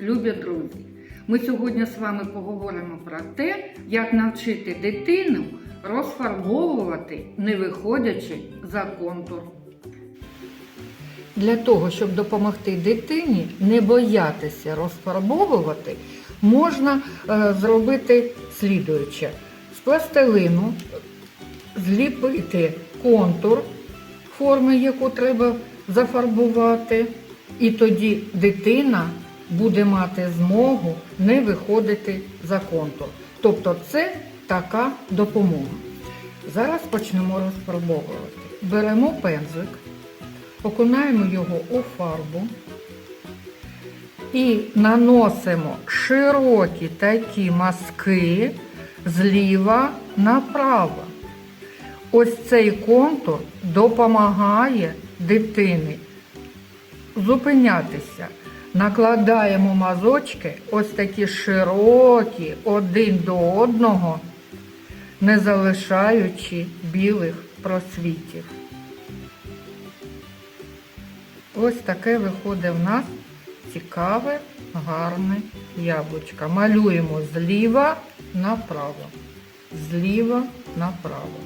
любі друзі! Ми сьогодні з вами поговоримо про те, як навчити дитину розфарбовувати, не виходячи за контур. Для того, щоб допомогти дитині не боятися розфарбовувати, можна е, зробити слідуюче. З пластилину зліпити контур форми, яку треба зафарбувати, і тоді дитина буде мати змогу не виходити за контур. Тобто це така допомога. Зараз почнемо розфарбовувати. Беремо пензик, окунаємо його у фарбу і наносимо широкі такі мазки зліва направо. Ось цей контур допомагає дитині зупинятися. Накладаємо мазочки ось такі широкі один до одного, не залишаючи білих просвітів. Ось таке виходить в нас цікаве, гарне яблучко. Малюємо зліва направо, зліва направо.